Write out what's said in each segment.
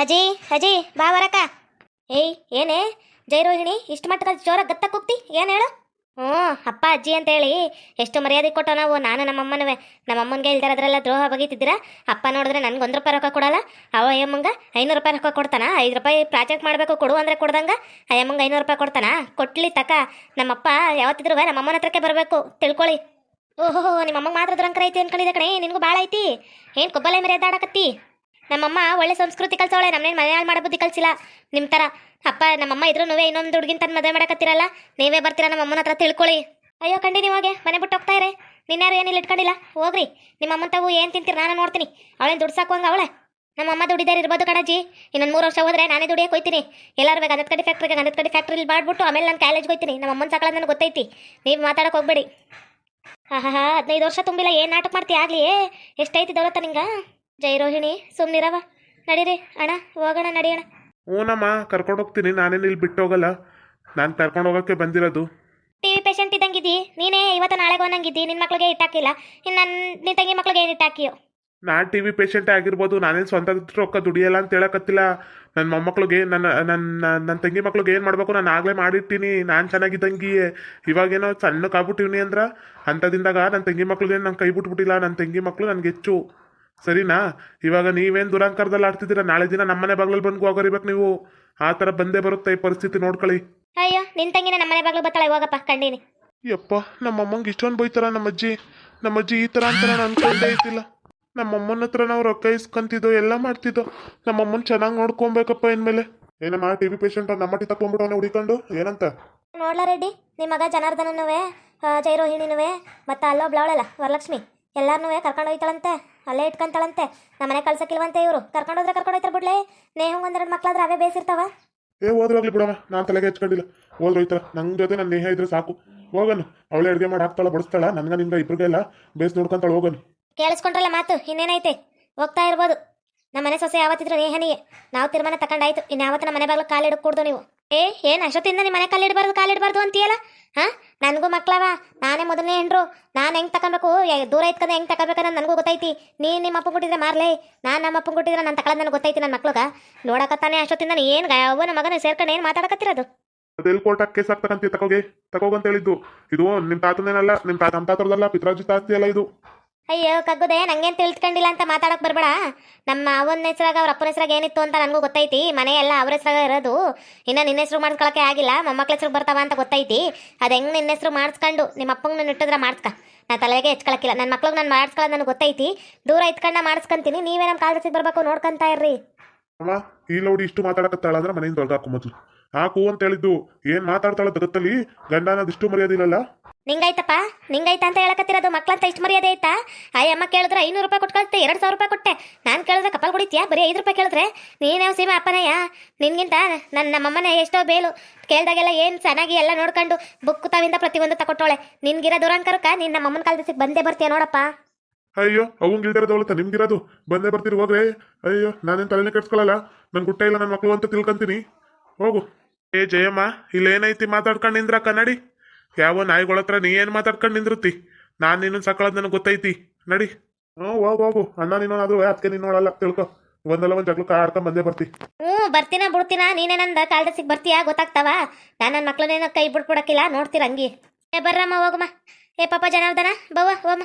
ಅಜಿ ಅಜಿ, ಬಾ ಬರಕ ಏಯ್, ಏನೇ? ಜೈರೋಹಿಣಿ ಇಷ್ಟು ಮಟ್ಟದ ಜೋರ ಗತ್ತಕ್ಕೆ ಹೋಗ್ತಿ ಏನು ಹೇಳು? ಹ್ಞೂ ಅಪ್ಪ, ಅಜ್ಜಿ ಅಂತೇಳಿ ಎಷ್ಟು ಮರ್ಯಾದೆ ಕೊಟ್ಟೋ ನಾವು, ನಾನು ನಮ್ಮಮ್ಮನವೇ. ನಮ್ಮಮ್ಮನಿಗೆ ಅದ್ರಲ್ಲ ದ್ರೋಹ ಬಗೀತಿದ್ದೀರಾ? ಅಪ್ಪ ನೋಡಿದ್ರೆ ನನಗೆ ಒಂದು ರೂಪಾಯಿ ರೊಕ್ಕ ಕೊಡಲ್ಲ. ಅವ ಅಯ್ಯಮ್ಮಂಗ ಐನೂರು ರೂಪಾಯಿ ರೊಕ್ಕ ಕೊಡ್ತಾನ. ಐದು ರೂಪಾಯಿ ಪ್ರಾಜೆಕ್ಟ್ ಮಾಡಬೇಕು, ಕೊಡು ಅಂದರೆ ಕೊಡ್ದಂಗೆ. ಅಯ್ಯಮ್ಮಂಗ ಐನೂರು ರೂಪಾಯಿ ಕೊಡ್ತಾನ. ಕೊಟ್ಲಿ ತಕ, ನಮ್ಮಪ್ಪ ಯಾವತ್ತಿದ್ರು ನಮ್ಮಮ್ಮನ ಹತ್ರಕ್ಕೆ ಬರಬೇಕು. ತಿಳ್ಕೊಳ್ಳಿ. ಓಹೋ ನಿಮ್ಮಮ್ಮಂಗೆ ಮಾತ್ರ ದುರಂಕರ ಐತಿ ಅನ್ಕೊಂಡಿದ್ದೆ ಕಣೆ. ನಿನಗೂ ಭಾಳ ಐತಿ. ಏನು ಕೊಬ್ಬಲೇ ಮರ್ಯಾದೆ ಆಡಕತ್ತಿ? ನಮ್ಮಮ್ಮ ಒಳ್ಳೆ ಸಂಸ್ಕೃತಿ ಕಲ್ಸವಳೆ ನಮ್ಮನೇನು ಮನೆಯಲ್ಲಿ ಮಾಡೋ ಬುದ್ಧಿ ಕಲ್ಸಿಲ್ಲ. ನಿಮ್ಮ ಥರ ಅಪ್ಪ, ನಮ್ಮಮ್ಮ ಇದ್ರೂ ನೀವೇ ಇನ್ನೊಂದು ಹುಡುಗಿನ ತನ್ನ ಮದುವೆ ಮಾಡಕತ್ತಿರಲ್ಲ? ನೀವೇ ಬರ್ತೀರಾ ನಮ್ಮಮ್ಮನ ಹತ್ರ ತಿಳ್ಕೊಳ್ಳಿ. ಅಯ್ಯೋ ಕಂಡಿ ನೀವಾಗೆ ಮನೆ ಬಿಟ್ಟು ಹೋಗ್ತಾ ಇರೆ. ನಿನ್ಯಾರು ಏನಿಲ್ಲ ಇಟ್ಕೊಂಡಿಲ್ಲ? ಹೋಗ್ರಿ. ನಿಮ್ಮ ಅಮ್ಮನ ತಾವು ಏನು ತಿಂತೀರಿ ನಾನು ನೋಡ್ತೀನಿ. ಅವಳೇನು ದುಡ್ಡು ಸಾಕುವಂಗ ಅವಳೆ? ನಮ್ಮಮ್ಮ ದುಡಿದಾರೆ ಇರ್ಬೋದು ಕಣಜ್ಜಿ. ಇನ್ನೊಂದು ಮೂರು ವರ್ಷ ಹೋದ್ರೆ ನಾನೇ ದುಡಿಯಕ್ಕೆ ಹೋಯ್ತೀನಿ. ಎಲ್ಲರೂ ಬೇಕು ಗಂಧದ ಕಡೆ ಫ್ಯಾಕ್ಟ್ರಿಗೆ ಗಂಧದ ಕಡೆ ಫ್ಯಾಕ್ಟ್ರಿಲಿ ಮಾಡ್ಬಿಟ್ಟು ಆಮೇಲೆ ನಾನು ಕಾಲೇಜ್ಗೆ ಹೋಯ್ತೀನಿ. ನಮ್ಮ ಅಮ್ಮನ ಸಾಕಳ ನನಗೆ ಗೊತ್ತೈತಿ. ನೀವು ಮಾತಾಡೋಕೆ ಹೋಗ್ಬೇಡಿ. ಹಾ ಹಾ ಹದಿನೈದು ವರ್ಷ ತುಂಬಿಲ್ಲ, ಏನು ನಾಟಕ ಮಾಡ್ತೀಯ ಆಗಲಿ? ಎಷ್ಟೈತಿ ದೌಲತ್ತ ನಿಂಗ? ಜೈ ರೋಹಿಣಿ ಸುಮ್ನಿರವ. ನಡೀರಿ ಅಣ್ಣ ಹೋಗೋಣ ನಡಿಯೋಣ. ಹ್ಞೂನಮ್ಮ ಕರ್ಕೊಂಡು ಹೋಗ್ತೀನಿ ನಾನೇನು ಇಲ್ಲಿ ಬಿಟ್ಟು ಹೋಗಲ್ಲ. ನಾನು ಕರ್ಕೊಂಡು ಹೋಗೋಕ್ಕೆ ಬಂದಿರೋದು. ಟಿ ವಿ ಪೇಷಂಟ್ ಇದ್ದಂಗಿದ್ದಿ? ನೀನೇ ಇವತ್ತು ನಾಳೆಗೆ ಒಂದಂಗಿದ್ದಿ ನಿನ್ನ ಮಕ್ಳಿಗೆ ಇಟ್ಟಾಕಿಲ್ಲ? ಇನ್ನು ನನ್ನ ನಿನ್ನ ತಂಗಿ ಮಕ್ಳಿಗೆ ಏನು ಇಟ್ಟಾಕಿಯೋ? ನಾನು ಟಿ ವಿ ಪೇಷಂಟ್ ಆಗಿರ್ಬೋದು ನಾನೇನು ಸ್ವಂತ ರೊಕ್ಕ ದುಡಿಯಲ್ಲ ಅಂತ ಹೇಳಕತ್ತಿಲ್ಲ. ನನ್ನ ಮೊಮ್ಮಕ್ಳಿಗೆ ನನ್ನ ನನ್ನ ನನ್ನ ತಂಗಿ ಮಕ್ಳಿಗೆ ಏನು ಮಾಡಬೇಕು? ನಾನು ಆಗಲೇ ಮಾಡಿರ್ತೀನಿ. ನಾನು ಚೆನ್ನಾಗಿದ್ದಂಗೆ ಇವಾಗೇನೋ ಸಣ್ಣಕ್ಕಾಗ್ಬಿಟ್ಟಿವ್ನಿ ಅಂದ್ರೆ ಅಂಥದಿಂದಾಗ ನನ್ನ ತಂಗಿ ಮಕ್ಳಿಗೆ ನನ್ನ ಕೈ ಬಿಟ್ಬಿಟ್ಟಿಲ್ಲ. ನನ್ನ ತಂಗಿ ಮಕ್ಕಳು ನನಗೆ ಹೆಚ್ಚು. ಸರಿನಾ? ಇವಾಗ ನೀವೇನು ದುರಾಂಕಾರದಲ್ಲಿ ಆಡ್ತಿದ್ದೀರಾ? ನಾಳೆ ದಿನ ನಮ್ಮನೆ ಬಾಗ್ಲಲ್ಲಿ ಬಂದು ಹೋಗರಿಬೇಕು ನೀವು. ಆ ಥರ ಬಂದೇ ಬರುತ್ತೆ ಈ ಪರಿಸ್ಥಿತಿ ನೋಡ್ಕೊಳ್ಳಿ. ಅಯ್ಯೋ ನಿನ್ ತಂಗಿನ ನಮ್ಮ ಮನೆ ಬಾಗ್ಲು ಬತ್ತಾಳೆ ಹೋಗಪ್ಪ ಕಂಡೀನಿ ಯಪ್ಪ ನಮ್ಮ ಅಮ್ಮಂಗೆ ಇಷ್ಟೊಂದು ಬೈತಾರ ನಮ್ಮ ಅಜ್ಜಿ ನಮ್ಮ ಅಜ್ಜಿ ಈ ಥರ ಅಂತ ನಾನು ಅನ್ಕೊಂಡೇ ಇದ್ದಿಲ್ಲ ನಮ್ಮ ಅಮ್ಮನ ಹತ್ರ ನಾವು ರೊಕ್ಕ ಇಸ್ಕೊಂತಿದ್ದೋ ಎಲ್ಲ ಮಾಡ್ತಿದ್ದೋ ನಮ್ಮ ಅಮ್ಮನ ಚೆನ್ನಾಗಿ ನೋಡ್ಕೊಬೇಕಪ್ಪ ಇನ್ಮೇಲೆ. ಏನಮ್ಮ ಟಿ ಬಿ ಪೇಷಂಟ್ ಟಿ ತಕೊಂಡ್ಬಿಟ್ಟವನ್ನ ಹುಡಿಕೊಂಡು? ಏನಂತ? ನೋಡ್ಲ ರೆಡ್ಡಿ ನಿಮ್ಮ ಮಗ ಜನಾರ್ದನನುವೆ ಜೈ ಮತ್ತೆ ಮತ್ತು ಅಲ್ಲೊಬ್ಳವಳಲ್ಲ ವರಲಕ್ಷ್ಮಿ. ಎಲ್ಲಾರನ್ನೂ ಕರ್ಕೊಂಡು ಹೋಯ್ತಾಳಂತೆ? ಅಲ್ಲೇ ಇಟ್ಕೊಂತಾಳಂತೆ? ನಮ್ಮ ಮನೆ ಕಳ್ಸಕ್ಕಿಲ್ವಂತೆ ಇವರು? ಕರ್ಕೊಂಡು ಹೋದ್ರೆ ಕರ್ಕೊಂಡು ಹೋಯ್ತಾರೆ ಬಿಡ್ಲೆ? ನೇಹ ಒಂದೆರಡು ಮಕ್ಳಾದ್ರೆ ಅವೇ ಬೇಸಿರ್ತಾವ? ಏ ಹೋದ್ರಾಗ್ಲಿ ಬಿಡಮ್ಮ ನಾನು ತಲೆಗೆ ಹಚ್ಕೊಂಡಿಲ್ಲ ಹೋದ್ರೋಯ್ತಾರ ನನ್ನ ಜೊತೆ ನನ್ನ ನೇಹ ಇದ್ರೆ ಸಾಕು. ಹೋಗನು. ಅವಳೆ ಅಡುಗೆ ಮಾಡಿ ಹಾಕ್ತಾಳ ಬಡಿಸ್ತಾಳ. ನನ್ಗೆ ನಿಮ್ಗೆ ಇಬ್ರಿಗೆಲ್ಲ ಬೇಸ್ ನೋಡ್ಕೊಂತಾಳ ಹೋಗನು. ಕೇಳಿಸ್ಕೊಂಡ್ರಲ್ಲ ಮಾತು? ಇನ್ನೇನೈತೆ? ಹೋಗ್ತಾ ಇರ್ಬೋದು. ನಮ್ಮ ಮನೆ ಸೊಸೆ ಯಾವತ್ತಿದ್ರು ನೇಹನಿಗೆ. ನಾವು ತೀರ್ಮಾನ ತಗೊಂಡಾಯ್ತು ಇನ್ಯಾವತ್ತು ನಮ್ಮ ಮನೆ ಬಾಗ್ಲು ಕೊಡ್ದು ನೀವು. ಏ ಏನ್ ಅಷ್ಟೊತ್ತಿಂದ ನಿಮ್ಮ ಮನೆ ಕಾಲಿಡಬಾರ್ದು ಕಾಲಿಡಬಾರ್ದು ಅಂತೀಯಲ್ಲ? ಹಾಂ? ನನಗೂ ಮಕ್ಕಳವ ನಾನೇ ಮೊದಲನೇ ಹೆಂಡ್ರು. ನಾನು ಹೆಂಗೆ ತಗೊಬೇಕು ದೂರ ಇತ್ಕಂದ್ರೆ ಹೆಂಗೆ ತಗೋಬೇಕನ್ನೋದು ನನಗೂ ಗೊತ್ತೈತಿ. ನೀ ನಿಮ್ಮ ಅಪ್ಪ ಕೊಟ್ಟಿದ್ರೆ ಮಾರ್ಲೇ. ನಾನು ನಮ್ಮ ಅಪ್ಪ ಕೊಟ್ಟಿದ್ರೆ ನಾನು ತಗೊಳ್ಳೋದು ನನಗೆ ಗೊತ್ತೈತಿ ನನ್ನ ಮಕ್ಳಿಗೆ. ನೋಡಕತ್ತಾನೆ ಅಷ್ಟೊತ್ತಿಂದ ಏನು ಅವನ ಮಗನ ಸೇರ್ಕೊಂಡು ಏನು ಮಾತಾಡಕತ್ತಿರೋದು? ಅದೆಲ್ಲಿ ಕೋರ್ಟಾಗ ಕೇಸ್ ಹಾಕ್ತಕ್ಕಂತ ತಗೋಗೆ ತಗೋಗಂತ ಹೇಳಿದ್ದು. ಇದು ನಿಮ್ಮ ತಾತನೇನಲ್ಲ ನಿಮ್ಮ ತಾತ ನಮ್ಮ ತಾತರದಲ್ಲ ಪಿತ್ರಾಜಿ ತಾಸ್ತಿ ಅಲ್ಲ ಇದು. ಅಯ್ಯೋ, ಕಗ್ಗುದೆ, ನಂಗೇನು ತಿಳ್ಕೊಂಡಿಲ್ಲ ಅಂತ ಮಾತಾಡಕ್ ಬರಬೇಡ. ನಮ್ಮ ಅವನ ಹೆಸರಾಗ, ಅವ್ರ ಅಪ್ಪನ ಹೆಸ್ರಾಗ ಏನಿತ್ತು ಅಂತ ನನಗೂ ಗೊತ್ತೈತಿ. ಮನೆ ಎಲ್ಲ ಅವ್ರ ಹೆಸ್ರಾಗ ಇರೋದು. ಇನ್ನ ನಿನ್ನ ಹೆಸ್ರು ಮಾಡ್ಕೊಳಕ್ಕೆ ಆಗಿಲ್ಲ. ಮೊಮ್ಮಕ್ಳ ಹೆಸ್ರು ಬರ್ತಾವ ಅಂತ ಗೊತ್ತೈತಿ. ಅದು ಹೆಂಗೆ ನಿನ್ನ ಹೆಸ್ರು ಮಾಡಿಸ್ಕೊಂಡು ನಿಮ್ಮ ಅಪ್ಪಂಗೆ ನಾನು ಇಟ್ಟಿದ್ರೆ ಮಾಡಿಸ್ಕ. ನಾ ತಲೆಗೆ ಹೆಚ್ಕೊಳಕ್ಕಿಲ್ಲ ನನ್ನ ಮಕ್ಳಿಗೆ ನಾನು ಮಾಡಿಸ್ಕೊಳ್ಳೋದು ನನಗೆ ಗೊತ್ತೈತಿ. ದೂರ ಇತ್ಕೊಂಡ ಮಾಡಿಸ್ಕೊಂತೀನಿ. ನೀವೇ ನಮ್ಮ ಕಾಲ್ ಬರಬೇಕು ನೋಡ್ಕೊಂತ ಇರ್ರಿ. ಅಮ್ಮ, ಈ ನೋಡಿ ಇಷ್ಟು ಮಾತಾಡಕತ್ತಾಳ ಅಂದ್ರೆ ಮನೆಯಿಂದ ಹಾಕು ಮೊದಲು. ಹಾಕು ಅಂತ ಹೇಳಿದ್ದು. ಏನ್ ಮಾತಾಡ್ತಾಳ ಜಗತ್ತಲ್ಲಿ ಗಂಡ ಅನ್ನೋದು ಇಷ್ಟು ಮರ್ಯಾದಿಲ್ಲಲ್ಲ ನಿಂಗೈತಪ್ಪ ನಿಂಗೈತ ಅಂತ ಹೇಳಕತ್ತಿರೋದು ಮಕ್ಕಳಂತ ಇಷ್ಟು ಮರ್ಯಾದೆ ಐತಾ? ಅಯ್ಯಮ್ಮ ಕೇಳಿದ್ರೆ ಐನೂರು ರೂಪಾಯಿ ಕೊಟ್ಟು ಎರಡು ಸಾವಿರ ರೂಪಾಯಿ ಕೊಟ್ಟೆ. ನಾನು ಕೇಳಿದ್ರೆ ಕಪಲ್ ಕುಡಿತೀಯಾ? ಬರೀ ಐದು ರೂಪಾಯಿ ಕೇಳಿದ್ರೆ? ನೀನೇ ಸೀಮಾ ಅಪ್ಪನಯ್ಯ? ನಿನ್ಗಿಂತ ನನ್ನ ನಮ್ಮಮ್ಮನ ಎಷ್ಟೋ ಬೇಲು. ಕೇಳ್ದಾಗೆಲ್ಲ ಏನು ಚೆನ್ನಾಗಿ ಎಲ್ಲ ನೋಡ್ಕೊಂಡು ಬುಕ್ ತಾವಿಂದ ಪ್ರತಿಯೊಂದು ತಕೊಟ್ಟೋಳೆ. ನಿನ್ಗಿರೋ ದುರಂಕರಕ್ಕ ನೀನು ನಮ್ಮಮ್ಮನ ಕಾಲದ ಬಂದೇ ಬರ್ತೀಯ ನೋಡಪ್ಪ. ಅಯ್ಯೋ ಅವಂಗ್ ಇಲ್ದಿರೋದವಳತ್ತ ನಿಮ್ಗಿರೋದು. ಬಂದೇ ಬರ್ತೀರಿ ಹೋಗ್ರೆ ಅಯ್ಯೋ, ನಾನೇನ್ ತಲೆನೇ ಕೆಡ್ಸ್ಕೊಳ್ಳಲ್ಲ ನನ್ನ ಗುಟ್ಟ ಇಲ್ಲ ನನ್ನ ಮಕ್ಕಳು ಅಂತ ತಿಳ್ಕೊಂತೀನಿ. ಹೋಗು. ಏ ಜಯಮ್ಮ, ಇಲ್ಲೇನೈತಿ ಮಾತಾಡ್ಕೊಂಡು ನಿಂದ್ರ ಕನ್ನಡಿ? ಯಾವ ನಾಯಿಗಳ ಹತ್ರ ನೀ ಏನ್ ಮಾತಾಡ್ಕೊಂಡು ನಿಂದಿರುತ್ತಿ? ನಾನ್ ನಿನ್ನ ಸಕ್ಕಳದ್ ನನಗೆ ಗೊತ್ತೈತಿ. ನಡಿ. ಹ್ಞೂ ಹೋಗು ಹೋಗು ಅಣ್ಣ ನೀನಾದ್ರು ಅದಕ್ಕೆ ನೀನು ನೋಡಲ್ಲ ತಿಳ್ಕೊ. ಒಂದಲ್ಲ ಒಂದು ಜಗಳ ಆಡ್ಕೊಂಡ್ ಬಂದೇ ಬರ್ತಿ. ಹ್ಞೂ ಬರ್ತೀನ ಬಿಡ್ತೀನ ನೀನೇ ನಂದ ಕಾಲ್ದಸಿಗೆ ಬರ್ತೀಯಾ ಗೊತ್ತಾಗ್ತಾವ? ನಾನು ನನ್ನ ಮಕ್ಳನ್ನೇನೋ ಕೈ ಬಿಟ್ಬಿಡಕ್ಕಿಲ್ಲ ನೋಡ್ತೀರ ಹಂಗೆ. ಏ ಬರ್ರಮ್ಮ ಹೋಗಮ್ಮ. ಏ ಪಾಪ ಜನಾರ್ದನ ಬವ್ವ ಹೋಗಮ್ಮ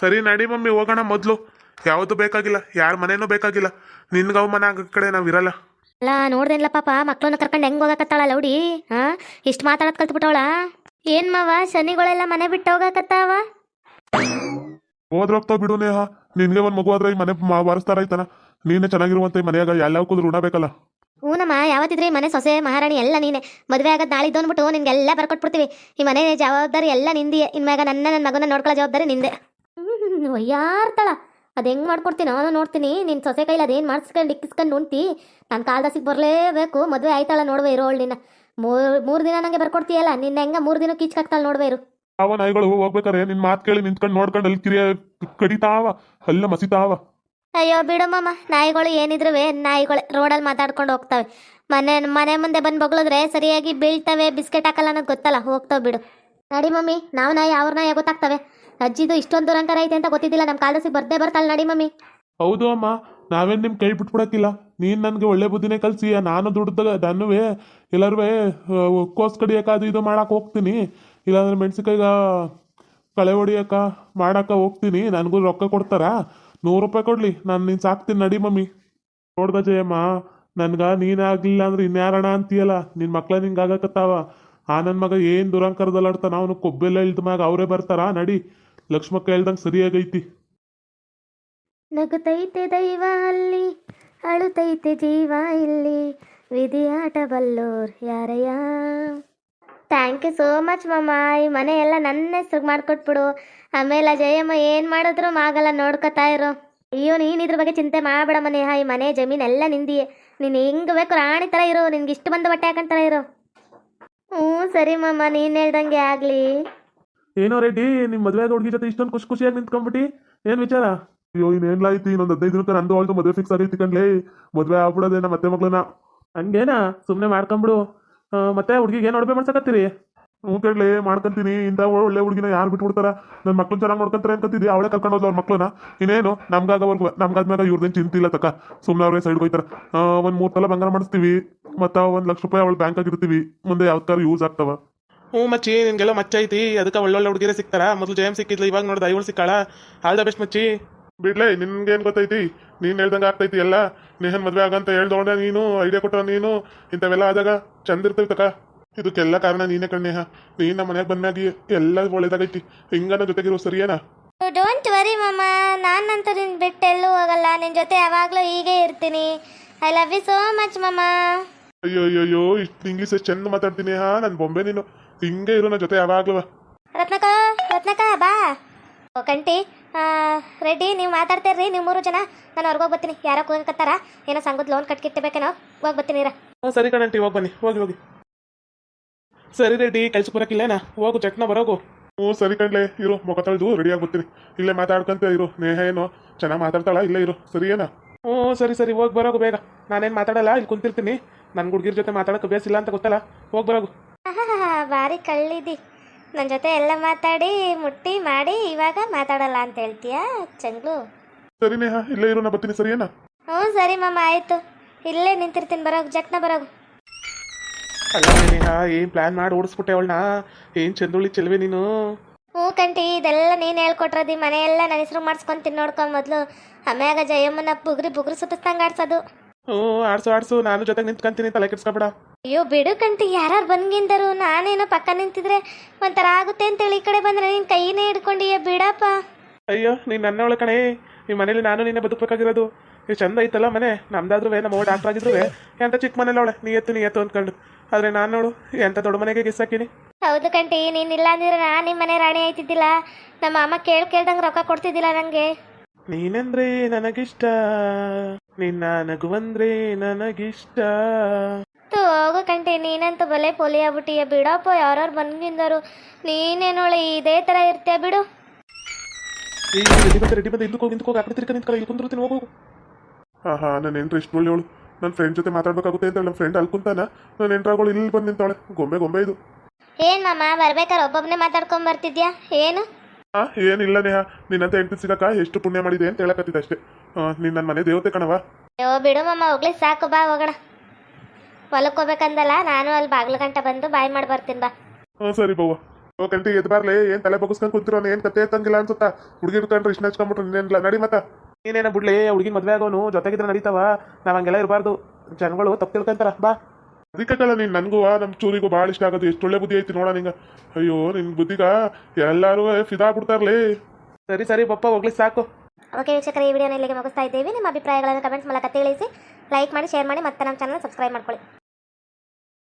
ಸರಿ ನಡಿ ಮಮ್ಮಿ ಹೋಗೋಣ ಮೊದಲು. ಯಾವುದು ಬೇಕಾಗಿಲ್ಲ ಯಾರ ಮನೇನೂ ಬೇಕಾಗಿಲ್ಲ. ನಿನ್ಗವ್ ಮನೆ ಆಗ ಕಡೆ ನಾವ್ ಇರಲ್ಲ. ಅಲ್ಲ ನೋಡ್ದೇನ್ಲ ಪಾಪ ಮಕ್ಳನ್ನ ಕರ್ಕೊಂಡು ಹೆಂಗ್ ಹೋಗಕತ್ತಾಳ ಲೌಡಿ ಹಾ ಇಷ್ಟು ಮಾತಾಡೋದ್ ಕಲ್ತ್ಬಿಟ್ಟವಳ. ಏನ್ ಮಾವ ಶನಿಗಳೆಲ್ಲ ಮನೆ ಬಿಟ್ಟು ಹೋಗಕತ್ತಾವ? ಹೋದ್ರೋಗ್ತಾವ ಬಿಡು ನೇಹ. ನಿನ್ಗೆ ಒಂದ್ ಮಗು ಆದ್ರೆ ಈ ಮನೆ ವಾರಸ್ತಾರ ಐತನ ನೀನೆ ಚೆನ್ನಾಗಿರುವಂತ ಈ ಮನೆಯಾಗ ಎಲ್ಲವಕ್ಕೂ ಋಣ ಬೇಕಲ್ಲ. ಹೂನಮ್ಮ ಯಾವತ್ತಿದ್ರೆ ಈ ಮನೆ ಸೊಸೆ ಮಹಾರಾಣಿ ಎಲ್ಲ ನೀನೆ. ಮದುವೆ ಆಗದ್ ನಾಳಿದ್ದು ಅಂದ್ಬಿಟ್ಟು ನಿನ್ಗೆಲ್ಲ ಬರ್ಕೊಟ್ಬಿಡ್ತೀವಿ. ಈ ಮನೆ ಜವಾಬ್ದಾರಿ ಎಲ್ಲ ನಿಂದಿ ಇನ್ಮ್ಯಾಗ ನನ್ನ ನನ್ನ ಮಗನ ನೋಡ್ಕೊಳ್ಳೋ ಜವಾಬ್ದಾರಿ ನಿಂದೆ. ಯಾರ್ತಳ ಅದು ಹೆಂಗ್ ಮಾಡ್ಕೊಡ್ತೀನಿ? ನಾನು ನೋಡ್ತೀನಿ. ನಿನ್ನ ಸೊಸೆ ಕೈಲಿ ಅದೇನು ಮಾಡಿಸ್ಕೊಂಡು ಇಕ್ಕಿಸ್ಕೊಂಡು ಉಂಟಿ ನಾನು ಕಾಲ್ದಾಸಿಗೆ ಬರಲೇಬೇಕು. ಮದುವೆ ಆಯ್ತಾಳ ನೋಡುವೆ ಇರೋಳು ನಿನ್ನ. ಮೂರು ಮೂರು ದಿನ ನನಗೆ ಬರ್ಕೊಡ್ತೀಯಲ್ಲ? ನಿನ್ನ ಹೆಂಗ ಮೂರು ದಿನ ಕೀಚ್ಕಾಕ್ತಾಳ ನೋಡುವೆ ಇರು. ಅವ ನಾಯಿಗಳು ಹೋಗ್ಬೇಕಾರೆ ನಿನ್ ಮಾತು ಕೇಳಿ ನಿಂತ್ಕೊಂಡು ನೋಡ್ಕೊಂಡು ಅಲ್ಲಿ ಕಿರಿಯ ಕಡಿತಾವ. ಅಲ್ಲ ಮಸಿತಾವ. ಅಯ್ಯೋ ಬಿಡಮ್ಮಮ್ಮ ನಾಯಿಗಳು ಏನಿದ್ರು ನಾಯಿಗಳೇ ರೋಡಲ್ಲಿ ಮಾತಾಡ್ಕೊಂಡು ಹೋಗ್ತವೆ. ಮನೆ ಮನೆ ಮುಂದೆ ಬಂದು ಬಗ್ಳಿದ್ರೆ ಸರಿಯಾಗಿ ಬೀಳ್ತವೆ ಬಿಸ್ಕೆಟ್ ಹಾಕಲ್ಲ ಅನ್ನೋದು ಗೊತ್ತಲ್ಲ? ಹೋಗ್ತಾವೆ ಬಿಡು. ನಡಿ ಮಮ್ಮಿ ನಾವು ನಾಯಿ ಅವ್ರ ನಾಯಿ ಗೊತ್ತಾಗ್ತವೆ. ಅಜ್ಜಿದು ಇಷ್ಟೊಂದು ದುರಂಕಾರ ಐತೆ ಅಂತ ಗೊತ್ತಿದ್ದಿಲ್ಲ. ನಮ್ಮ ಕಾಲಸಿಗೆ ಬರ್ದೇ ಬರ್ತಾಳೆ ನಡಿ ಮಮ್ಮಿ. ಹೌದು ಅಮ್ಮ, ನಾವೇನು ನಿಮ್ಮ ಕೈ ಬಿಟ್ಬಿಡಕ್ಕಿಲ್ಲ. ನೀನು ನನಗೆ ಒಳ್ಳೆ ಬುದ್ಧಿನೇ ಕಲಿಸಿ ನಾನು ದುಡ್ದಾಗ ದನ್ನುವೇ ಎಲ್ಲರೂ ಕೋಸ್ ಅದು ಇದು ಮಾಡಕ್ಕೆ ಹೋಗ್ತೀನಿ. ಇಲ್ಲಾಂದ್ರೆ ಮೆಣಸಿನ್ಕಾಯಿಗ ಕಳೆ ಹೊಡಿಯಕ್ಕ, ಮಾಡಕ್ಕ ಹೋಗ್ತೀನಿ. ನನಗೂ ರೊಕ್ಕ ಕೊಡ್ತಾರಾ. ನೂರು ರೂಪಾಯಿ ಕೊಡಲಿ, ನಾನು ನೀನು ಸಾಕ್ತೀನಿ ನಡಿ ಮಮ್ಮಿ. ನೋಡ್ದ ಜಯಮ್ಮ, ನನ್ಗ ನೀನಾಗ್ಲಿಲ್ಲ ಅಂದ್ರೆ ಇನ್ಯಾರಣ ಅಂತೀಯಲ್ಲ? ನಿನ್ ಮಕ್ಳ ನಿಂಗೆ ಆಗಕತ್ತಾವ. ಆ ನನ್ನ ಮಗ ಏನು ದುರಂಕರದಲ್ಲಿ ಆಡ್ತಾನ, ಅವನು ಕೊಬ್ಬೆಲ್ಲ ಇಲ್ದ ಮ್ಯಾಗ ಅವರೇ ಬರ್ತಾರ. ನಡಿ. ಲಕ್ಷ್ಮಕ್ಕ ಹೇಳ್ದಂಗೆ ಸರಿಯಾಗೈತಿ. ನಗುತ್ತೈತೆ ದೈವ ಅಲ್ಲಿ ಅಳುತ್ತೈತೆ ಜೀವ ಇಲ್ಲಿ. ವಿಧಿಯಾಟ ಬಲ್ಲೋರ್ ಯಾರಯ್ಯ? ಥ್ಯಾಂಕ್ ಯು ಸೋ ಮಚ್ ಮಮ್ಮ ಈ ಮನೆ ಎಲ್ಲ ನನ್ನ ಹೆಸ್ರಿಗೆ ಮಾಡ್ಕೊಟ್ಬಿಡು ಆಮೇಲೆ ಜಯಮ್ಮ ಏನು ಮಾಡಿದ್ರು ಮಾಗಲ್ಲ ನೋಡ್ಕೊತಾ ಇರು. ಅಯ್ಯೋ, ನೀನು ಇದ್ರ ಬಗ್ಗೆ ಚಿಂತೆ ಮಾಡಬೇಡ ಮನೆ ಈ ಮನೆ ಜಮೀನ್ ಎಲ್ಲ ನಿಂದಿಯೇ. ನೀನು ಹೆಂಗೆ ಬೇಕು ರಾಣಿ ಥರ ಇರು. ನಿನ್ಗೆ ಇಷ್ಟು ಬಂದ ಬಟ್ಟೆ ಹಾಕೊಂತಾರ ಇರು. ಹ್ಞೂ, ಸರಿ ಮಮ್ಮ ನೀನು ಹೇಳ್ದಂಗೆ ಆಗಲಿ. ಏನೋ ರೆಡ್ಡಿ ನಿಮ್ ಮದುವೆ ಹುಡುಗಿ ಜೊತೆ ಇಷ್ಟೊಂದು ಖುಷಿ ಖುಷಿಯಾಗಿ ನಿಂತ್ಕೊಂಡ್ಬಿಟ್ಟು. ಏನ್ ವಿಚಾರ? ಅಯ್ಯೋ ಇನ್ನೇನ್ಲಾಯ್ತು ಇನ್ನೊಂದು ಹದಿನೈದು ದಿನಕ್ಕೆ ನಂದು ಆಯ್ತು ಮದುವೆ ಫಿಕ್ಸ್ ಆಗೈತಿ ಕಣ್ಲೇ. ಮದುವೆ ನಮ್ಮ ಮತ್ತೆ ಮಗಳನ್ನ. ಹಂಗೇನಾ? ಸುಮ್ಮನೆ ಮಾಡ್ಕೊಂಬಿಡು. ಮತ್ತೆ ಹುಡುಗಿಗೆ ಏನು ಅಡುಗೆ ಮಾಡ್ಸಕತ್ತೀರಿ? ಹ್ಞೂ ಕೇಳಲಿ ಮಾಡ್ಕೊಂತೀನಿ. ಇಂಥ ಒಳ್ಳೆ ಹುಡುಗಿನ ಯಾರು ಬಿಟ್ಬಿಡ್ತಾರ? ನನ್ನ ಮಕ್ಳು ಚೆನ್ನಾಗಿ ನೋಡ್ಕೊಂತಾರೆ ಅಂತಿದ್ದೀವಿ ಅವಳೇ ಕರ್ಕೊಂಡು ಹೋದ್ಲು ಅವ್ರ ಮಕ್ಳನ್ನ. ಇನ್ನೇನು? ನಮ್ಗಾಗವರ್ಗು ನಮ್ಗಾದ್ಮೇಲೆ ಇವ್ರದೇನು ಚಿಂತೆ ಇಲ್ಲ ತಕ್ಕ ಸುಮ್ಮನೆ ಅವ್ರೇ ಸೈಡ್ ಹೋಯ್ತಾರ. ಒಂದು ಮೂರು ತಲೆ ಬಂಗಾರ ಮಾಡಿಸ್ತೀವಿ. ಮತ್ತು ಒಂದು ಲಕ್ಷ ರೂಪಾಯಿ ಅವಳು ಬ್ಯಾಂಕಾಗಿರ್ತೀವಿ ಇರ್ತೀವಿ ಮುಂದೆ ಥರ ಯೂಸ್ ಆಗ್ತಾವ. ಹ್ಞೂ ಮಚ್ಚಿ ನಿನ್ಗೆಲ್ಲ ಮಚ್ಚ ಐತಿ ಅದಕ್ಕೆ ಒಳ್ಳೊಳ್ಳೆ ಹುಡುಗಿರೇ ಸಿಗ್ತಾರ. ಮೊದಲು ಜಯಮ್ ಸಿಕ್ಕಿದ್ಲು ಇವಾಗ ನೋಡಿದ ಐವಳು ಸಿಕ್ಕಾಳ. ಆಲ್ ದ ಬೆಸ್ಟ್ ಮಚ್ಚಿ. ಬಿಡ್ಲೆ ನಿನ್ಗೇನು ಗೊತ್ತೈತಿ? ನೀನು ಹೇಳ್ದಂಗೆ ಆಗ್ತೈತಿ ಎಲ್ಲ. ನೀನು ಮದುವೆ ಆಗಂತ ಹೇಳ್ದೊಂಡೆ ನೀನು ಐಡಿಯಾ ಕೊಟ್ಟ ನೀನು ಇಂಥವೆಲ್ಲ ಆದಾಗ ಚಂದ ಇರ್ತೈತಿ ತಕ ಇದಕ್ಕೆಲ್ಲ ಕಾರಣ ನೀನೇ ಕಣ್ಣೇಹ ನೀನು ನಮ್ಮ ಮನೆಗೆ ಬಂದಾಗಿ ಎಲ್ಲ ಒಳ್ಳೇದಾಗೈತಿ. ಹಿಂಗನ ಜೊತೆಗಿರೋ ಸರಿಯೇನಾ? ಡೋಂಟ್ ವರಿ ಮಮ್ಮ ನಾನು ನಿನ್ನ ಬಿಟ್ಟು ಎಲ್ಲೂ ಹೋಗಲ್ಲ. ನಿನ್ನ ಜೊತೆ ಯಾವಾಗಲೂ ಹೀಗೆ ಇರ್ತೀನಿ. I love you so much mamma ಅಯ್ಯೋ ಅಯ್ಯೋ ಅಯ್ಯೋ ಇಷ್ಟು ಇಂಗ್ಲೀಷ್ ಎಷ್ಟು ಚಂದ ಮಾತಾಡ್ತೀನಿ ಹಾ ನನ್ನ ಬೊಂಬೆ ನೀನು. ಹಿಂಗೆ ಇರೋ ನನ್ನ ಜೊತೆ ಯಾವಾಗ್ಲೂ. ರತ್ನಕ ರತ್ನಕ ಬಾ. ಓ ಕಂಟಿ ರೆಡ್ಡಿ ನೀವು ಮಾತಾಡ್ತೀರ್ರಿ ನೀವು ಮೂರು ಜನ. ನಾನು ಹೊರಗೆ ಹೋಗ್ಬತ್ತೀನಿ ಯಾರೋ ಹೋಗಕತ್ತಾರ ಏನೋ ಸಂಘದ ಲೋನ್ ಕಟ್ಕಿಟ್ಟಬೇಕೇನೋ? ಹೋಗಿ ಬರ್ತೀನಿ ಇರ. ಹ್ಞೂ ಸರಿ ಕಣಂಟಿ ಹೋಗಿ ಬನ್ನಿ. ಹೋಗಿ ಹೋಗಿ. ಸರಿ ರೆಡ್ಡಿ ಕೆಲ್ಸಕ್ಕೆ ಬರೋಕ್ಕಿಲ್ಲೇನಾ ಹೋಗು ಚಟ್ನ ಬರೋಗು. ಹ್ಞೂ ಸರಿ ಕಣ್ಲೆ. ಇರು ಮುಖ ತೊಳೆದು ರೆಡಿ ಆಗ್ಬಿಡ್ತೀನಿ ಇಲ್ಲೇ ಮಾತಾಡ್ಕೊಂತ ಇರು. ನೇಹ ಏನೋ? ಚೆನ್ನಾಗಿ ಮಾತಾಡ್ತಾಳ? ಇಲ್ಲೇ ಇರು. ಸರಿಯೇನಾ ಹ್ಞೂ ಸರಿ ಸರಿ. ಹೋಗಿ ಬರೋಗು ಬೇಗ. ನಾನೇನು ಮಾತಾಡಲ್ಲ? ಇಲ್ಲಿ ಕುಂತಿರ್ತೀನಿ. ನನ್ನ ಹುಡುಗಿರ ಜೊತೆ ಮಾತಾಡೋಕೆ ಬೇಸಿಲ್ಲ ಅಂತ ಗೊತ್ತಲ್ಲ? ಹೋಗಿ ಬರೋಗು. ಭಾರಿ ಕಳ್ಳಿದಿ. ನನ್ನ ಜೊತೆ ಎಲ್ಲ ಮಾತಾಡಿ ಮುಟ್ಟಿ ಮಾಡಿ ಇವಾಗ ಮಾತಾಡಲ್ಲ ಅಂತ ಹೇಳ್ತೀಯಾ ಚಂಗ್ಲು? ಸರಿ ನೇಹ ಇಲ್ಲೇ ಇರು ನಾ ಬರ್ತೀನಿ. ಸರಿಯೇನಾ? ಹ್ಞೂ ಸರಿ ಮಮ್ಮ ಆಯಿತು. ಇಲ್ಲೇ ನಿಂತಿರ್ತೀನಿ ಬರೋಗು ಜಕ್ನ ಬರೋಗು ಅಲ್ಲ ನೇಹ ಏನು ಪ್ಲ್ಯಾನ್ ಮಾಡಿ ಓಡಿಸ್ಬಿಟ್ಟೆ ಅವಳನ್ನ ಏನು ಚಂದುಳಿ ಚೆಲ್ವೆ ನೀನು? ಹ್ಞೂ ಕಂಟಿ ಇದೆಲ್ಲ ನೀನು ಹೇಳ್ಕೊಟ್ರದಿ ಮನೆಯೆಲ್ಲ ನನ್ನ ಹೆಸ್ರು ಮಾಡಿಸ್ಕೊಂತೀನಿ ನೋಡ್ಕೊಂಡ್ ಮೊದಲು. ಆಮ್ಯಾಗ ಜಯಮ್ಮನ ಬುಗ್ರಿ ಬುಗ್ರಿ ಸುತ್ತಿಸ್ದಂಗೆ ಆಡ್ಸೋದು. ಹ್ಞೂ ಆಡ್ಸು ಆಡ್ಸು ನಾನು ಜೊತೆ ನಿಂತ್ಕೊಂತೀನಿ ತಲೆ ಕೆಡ್ಸ್ಕೊಬೇಡ. ಅಯ್ಯೋ ಬಿಡು ಕಂಟಿ ಯಾರು ಬಂದ್ಗಿಂದರು? ನಾನೇನೋ ಪಕ್ಕ ನಿಂತಿದ್ರೆ ಒಂಥರ ಆಗುತ್ತೆ ಅಂತೇಳಿ ಈ ಕಡೆ ಬಂದ್ರೆ ನಿನ್ನ ಕೈನೇ ಹಿಡ್ಕೊಂಡಿಯ ಬಿಡಪ್ಪ? ಅಯ್ಯೋ ನೀನು ನನ್ನ ಒಳ ಕಣೆ. ಈ ಮನೇಲಿ ನಾನು ನಿನ್ನೆ ಬದುಕಬೇಕಾಗಿರೋದು. ಈ ಚಂದ ಐತಲ್ಲ ಮನೆ. ನಮ್ದಾದ್ರೂ ನಮ್ಮ ಡಾಕ್ಟರ್ ಆಗಿದ್ರು ಎಂತ ಚಿಕ್ಕ ಮನೇಲಿ ಅವಳೆ? ನೀ ಎತ್ತು ನೀ ಎತ್ತು ಅಂದ್ಕೊಂಡು. ಆದರೆ ನಾನು ನೋಡು ಎಂತ ದೊಡ್ಡ ಮನೆಗೆ ಗಿಸ್ಸಾಕಿನಿ ಹೌದು ಕಂಟಿ ನೀನಿಲ್ಲ ಅಂದ್ರೆ ನಾನು ನಿಮ್ಮ ಮನೆ ರಾಣಿ ಆಯ್ತಿದ್ದಿಲ್ಲ. ನಮ್ಮ ಅಮ್ಮ ಕೇಳ್ ಕೇಳ್ದಂಗೆ ರೊಕ್ಕ ಕೊಡ್ತಿದ್ದಿಲ್ಲ ನನಗೆ ನೀನಂದ್ರೆ ನನಗಿಷ್ಟ. ನಿನ್ನ ನಗುವಂದ್ರೆ ನನಗಿಷ್ಟ. ತು ಕಂಟೆ ಕಂಟಿ ನೀನಂತೂ ಬಲೆ ಪೊಲಿ ಆಗ್ಬಿಟ್ಟಿಯ ಬಿಡಪ್ಪ ಯಾರ್ಯಾರು ಬಂದಿಂದರು ನೀನೇನೋಳೆ ಇದೇ ತರ ಇರ್ತೀಯ ಬಿಡು. ಈ ರೆಡಿ ಬಂದ ರೆಡಿ ಬಂದ ಹಿಂದಕ್ಕೆ ಹೋಗಿ ಹಿಂದಕ್ಕೆ ಹೋಗಿ ಆ ಕಡೆ ತಿರ್ಕೊಂಡು ನಿಂತ್ಕೊಳ್ಳಿ ಇಲ್ಲಿ ಕುಂದಿರ್ತೀನಿ ಹೋಗು. ಹಾ ಹಾ ನನ್ನ ಎಂಟ್ರು ಇಷ್ಟು ಒಳ್ಳೆಯವಳು ನನ್ನ ಫ್ರೆಂಡ್ ಜೊತೆ ಮಾತಾಡ್ಬೇಕಾಗುತ್ತೆ ಅಂತ ನಮ್ಮ ಫ್ರೆಂಡ್ ಅಲ್ಕುಂತಾನ. ನನ್ನ ಎಂಟ್ರಾಗಳು ಇಲ್ಲಿ ಬಂದು ನಿಂತಾಳೆ. ಗೊಂಬೆ ಗೊಂಬೆ ಇದು. ಏನ್ ಮಾಮ ಬರ್ಬೇಕಾರೆ ಒಬ್ಬೊಬ್ಬನೇ ಮಾತಾಡ್ಕೊಂಡ್ ಬರ್ತಿದ್ಯಾ? ಏನು? ಹಾ ಏನಿಲ್ಲ ನೇಹ. ನಿನ್ನಂತ ಹೆಂಡತಿ ಸಿಗಕ್ಕ ಎಷ್ಟು ಪುಣ್ಯ ಮಾಡಿದೆ ಅಂತ ಹೇಳಕತ್ತಿದ್ದೆ ಅಷ್ಟೇ ನಿನ್ನ ನನ್ನ ಮನೆ ದೇವತೆ ಕಣವ ಅಯ್ಯೋ ಬಿಡು ಮಮ್ಮ ಹೋಗ್ಲಿ ಸಾಕು ಬಾ ಹೋಗೋಣ. ಹೊಲಕ್ಕೆ ಹೋಗ್ಬೇಕಂದಲ್ಲ ನಾನು ಅಲ್ಲಿ ಬಾಗ್ಲ ಗಂಟ ಬಂದು ಬಾಯ್ ಮಾಡಿ ಬರ್ತೀನಿ ಬಾ. ಹ್ಞೂ ಸರಿ ಬವ್ವ. ಓ ಕಂಟಿ ಎದ್ ಬರ್ಲಿ ಏನ್ ತಲೆ ಬಗ್ಸ್ಕೊಂಡ್ ಕುಂತಿರೋ ಏನು ಕತೆ ಎತ್ತಂಗಿಲ್ಲ ಅನ್ಸುತ್ತಾ? ಹುಡುಗಿರ್ ಕಂಡ್ರೆ ಇಷ್ಟ ಹಚ್ಕೊಂಡ್ಬಿಟ್ರು ಇಲ್ಲ ನಡಿ ಮತ್ತ. ನೀನೇನ ಬಿಡ್ಲಿ ಹುಡುಗಿ ಮದ್ವೆ ಆಗೋನು ಜೊತೆಗಿದ್ರೆ ನಡೀತಾವ ನಾವ್ ಹಂಗೆಲ್ಲ ಇರಬಾರ್ದು. ಜನಗಳು ತಪ್ಪು ತಿಳ್ಕೊಂತಾರ ಬಾ. ಅದಕ್ಕೆ ಕಲ ನೀನು ನನಗೂ ನಮ್ಮ ಚೂರಿಗೂ ಭಾಳ ಇಷ್ಟ ಆಗೋದು. ಎಷ್ಟು ಒಳ್ಳೆ ಬುದ್ಧಿ ಐತಿ ನೋಡ ನಿಂಗೆ. ಅಯ್ಯೋ ನಿನ್ನ ಬುದ್ಧಿಗ ಎಲ್ಲರೂ ಫಿದಾ ಬಿಡ್ತಾರ್ಲಿ ಸರಿ ಸರಿ ಪಪ್ಪ, ಹೋಗ್ಲಿ, ಸಾಕು. ಓಕೆ ವೀಕ್ಷಕರ, ಈ ವಿಡಿಯೋನ ಇಲ್ಲಿಗೆ ಮುಗಿಸ್ತಾ ಇದ್ದೀವಿ. ನಿಮ್ಮ ಅಭಿಪ್ರಾಯಗಳನ್ನು ಕಮೆಂಟ್ಸ್ ಮೂಲಕ ತಿಳಿಸಿ, ಲೈಕ್ ಮಾಡಿ, ಶೇರ್ ಮಾಡಿ, ಮತ್ತೆ ನಮ್ಮ ಚಾನಲ್ ಸಬ್ಸ್ಕ್ರೈಬ್ ಮಾಡ್ಕೊಳ್ಳಿ.